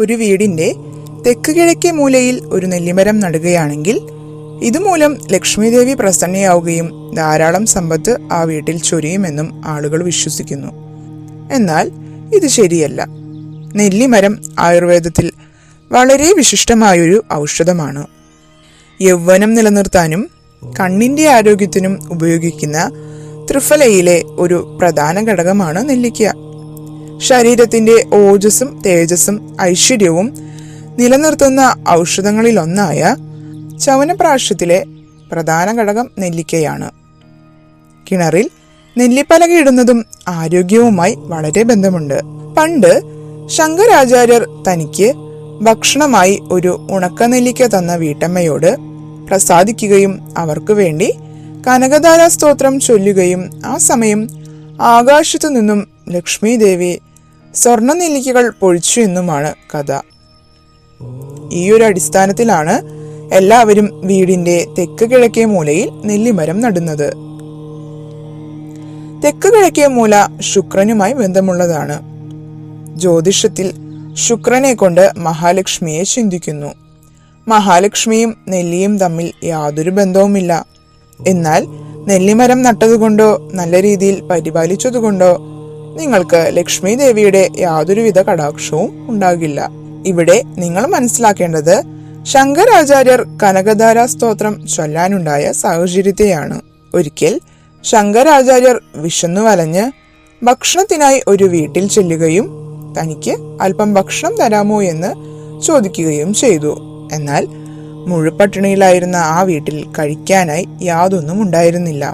ഒരു വീടിന്റെ തെക്ക് കിഴക്കേ മൂലയിൽ ഒരു നെല്ലിമരം നടുകയാണെങ്കിൽ ഇതുമൂലം ലക്ഷ്മിദേവി പ്രസന്നയാവുകയും ധാരാളം സമ്പത്ത് ആ വീട്ടിൽ ചൊരിയുമെന്നും ആളുകൾ വിശ്വസിക്കുന്നു. എന്നാൽ ഇത് ശരിയല്ല. നെല്ലിമരം ആയുർവേദത്തിൽ വളരെ വിശിഷ്ടമായൊരു ഔഷധമാണ്. യൗവനം നിലനിർത്താനും കണ്ണിന്റെ ആരോഗ്യത്തിനും ഉപയോഗിക്കുന്ന ത്രിഫലയിലെ ഒരു പ്രധാന ഘടകമാണ് നെല്ലിക്ക. ശരീരത്തിന്റെ ഓജസ്സും തേജസ്സും ഐശ്വര്യവും നിലനിർത്തുന്ന ഔഷധങ്ങളിലൊന്നായ ചവനപ്രാശ്യത്തിലെ പ്രധാന ഘടകം നെല്ലിക്കയാണ്. കിണറിൽ നെല്ലിപ്പലക ഇടുന്നതും ആരോഗ്യവുമായി വളരെ ബന്ധമുണ്ട്. പണ്ട് ശങ്കരാചാര്യർ തനിക്ക് ഭക്ഷണമായി ഒരു ഉണക്ക നെല്ലിക്ക തന്ന വീട്ടമ്മയോട് പ്രസാദിക്കുകയും അവർക്ക് വേണ്ടി കനകധാരാ സ്തോത്രം ചൊല്ലുകയും ആ സമയം ആകാശത്തു നിന്നും ലക്ഷ്മി ദേവി സ്വർണ നെല്ലിക്കകൾ പൊഴിച്ചു എന്നുമാണ് കഥ. ഈ ഒരു അടിസ്ഥാനത്തിലാണ് എല്ലാവരും വീടിന്റെ തെക്ക് കിഴക്കേ മൂലയിൽ നെല്ലിമരം നടുന്നത്. തെക്ക് കിഴക്കേ മൂല ശുക്രനുമായി ബന്ധമുള്ളതാണ്. ജ്യോതിഷത്തിൽ ശുക്രനെ കൊണ്ട് മഹാലക്ഷ്മിയെ ചിന്തിക്കുന്നു. മഹാലക്ഷ്മിയും നെല്ലിയും തമ്മിൽ യാതൊരു ബന്ധവുമില്ല. എന്നാൽ നെല്ലിമരം നട്ടതുകൊണ്ടോ നല്ല രീതിയിൽ പരിപാലിച്ചതുകൊണ്ടോ നിങ്ങൾക്ക് ലക്ഷ്മി ദേവിയുടെ യാതൊരുവിധ കടാക്ഷവും ഉണ്ടാകില്ല. ഇവിടെ നിങ്ങൾ മനസ്സിലാക്കേണ്ടത് ശങ്കരാചാര്യർ കനകധാര സ്തോത്രം ചൊല്ലാനുണ്ടായ സാഹചര്യത്തെയാണ്. ഒരിക്കൽ ശങ്കരാചാര്യർ വിശന്നു വലഞ്ഞ് ഭക്ഷണത്തിനായി ഒരു വീട്ടിൽ ചെല്ലുകയും തനിക്ക് അല്പം ഭക്ഷണം തരാമോ എന്ന് ചോദിക്കുകയും ചെയ്തു. എന്നാൽ മുഴുപട്ടിണിയിലായിരുന്ന ആ വീട്ടിൽ കഴിക്കാനായി യാതൊന്നും ഉണ്ടായിരുന്നില്ല.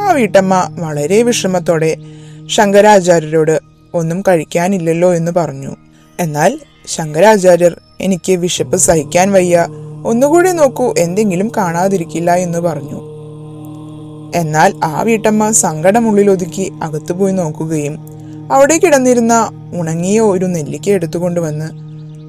ആ വീട്ടമ്മ വളരെ വിഷമത്തോടെ ശങ്കരാചാര്യരോട് ഒന്നും കഴിക്കാനില്ലല്ലോ എന്ന് പറഞ്ഞു. എന്നാൽ ശങ്കരാചാര്യർ എനിക്ക് വിശപ്പ് സഹിക്കാൻ വയ്യ. ഒന്നുകൂടി നോക്കൂ എന്തെങ്കിലും കാണാതിരിക്കില്ല എന്ന് പറഞ്ഞു. എന്നാൽ ആ വീട്ടമ്മ സങ്കടമുള്ളിൽ ഒതുക്കി അകത്തുപോയി നോക്കുകയും അവിടെ കിടന്നിരുന്ന ഉണങ്ങിയ ഒരു നെല്ലിക്ക എടുത്തുകൊണ്ടുവന്ന്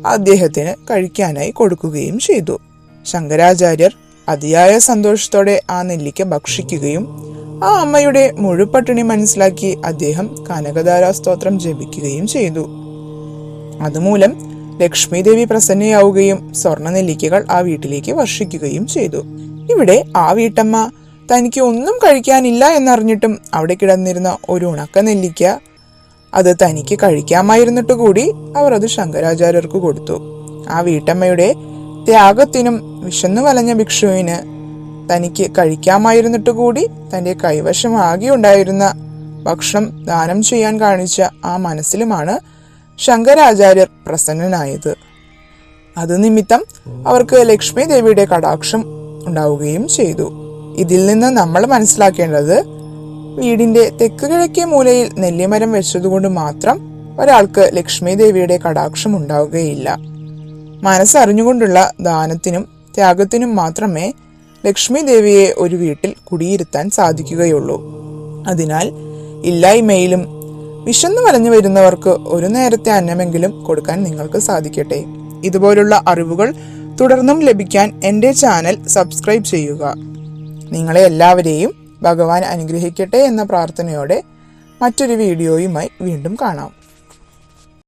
അദ്ദേഹത്തിന് കഴിക്കാനായി കൊടുക്കുകയും ചെയ്തു. ശങ്കരാചാര്യർ അതിയായ സന്തോഷത്തോടെ ആ നെല്ലിക്ക ഭക്ഷിക്കുകയും ആ അമ്മയുടെ മുഴുപട്ടിണി മനസ്സിലാക്കി അദ്ദേഹം കനകധാരാ സ്തോത്രം ജപിക്കുകയും ചെയ്തു. അതുമൂലം ലക്ഷ്മി ദേവി പ്രസന്നയാവുകയും സ്വർണ നെല്ലിക്കകൾ ആ വീട്ടിലേക്ക് വർഷിക്കുകയും ചെയ്തു. ഇവിടെ ആ വീട്ടമ്മ തനിക്ക് ഒന്നും കഴിക്കാനില്ല എന്നറിഞ്ഞിട്ടും അവിടെ കിടന്നിരുന്ന ഒരു ഉണക്ക നെല്ലിക്ക അത് തനിക്ക് കഴിക്കാമായിരുന്നിട്ട് കൂടി അവർ അത് ശങ്കരാചാര്യർക്ക് കൊടുത്തു. ആ വീട്ടമ്മയുടെ ത്യാഗത്തിനും വിശന്നു വലഞ്ഞ ഭിക്ഷുവിന് തനിക്ക് കഴിക്കാമായിരുന്നിട്ട് കൂടി തന്റെ കൈവശം ആകെ ഉണ്ടായിരുന്ന ഭക്ഷണം ദാനം ചെയ്യാൻ കാണിച്ച ആ മനസ്സിലുമാണ് ശങ്കരാചാര്യർ പ്രസന്നനായത്. അത് നിമിത്തം അവർക്ക് ലക്ഷ്മി ദേവിയുടെ കടാക്ഷം ഉണ്ടാവുകയും ചെയ്തു. ഇതിൽ നിന്ന് നമ്മൾ മനസ്സിലാക്കേണ്ടത് വീടിന്റെ തെക്ക് കിഴക്കേ മൂലയിൽ നെല്ലിമരം വെച്ചതുകൊണ്ട് മാത്രം ഒരാൾക്ക് ലക്ഷ്മി ദേവിയുടെ കടാക്ഷം ഉണ്ടാവുകയില്ല. മനസ്സറിഞ്ഞുകൊണ്ടുള്ള ദാനത്തിനും ത്യാഗത്തിനും മാത്രമേ ലക്ഷ്മി ദേവിയെ ഒരു വീട്ടിൽ കുടിയിരുത്താൻ സാധിക്കുകയുള്ളൂ. അതിനാൽ ഇല്ലായ്മയിലും വിശന്നു വലഞ്ഞു വരുന്നവർക്ക് ഒരു നേരത്തെ അന്നമെങ്കിലും കൊടുക്കാൻ നിങ്ങൾക്ക് സാധിക്കട്ടെ. ഇതുപോലുള്ള അറിവുകൾ തുടർന്നും ലഭിക്കാൻ എന്റെ ചാനൽ സബ്സ്ക്രൈബ് ചെയ്യുക. നിങ്ങളെ എല്ലാവരെയും ഭഗവാൻ അനുഗ്രഹിക്കട്ടെ എന്ന പ്രാർത്ഥനയോടെ മറ്റൊരു വീഡിയോയുമായി വീണ്ടും കാണാം.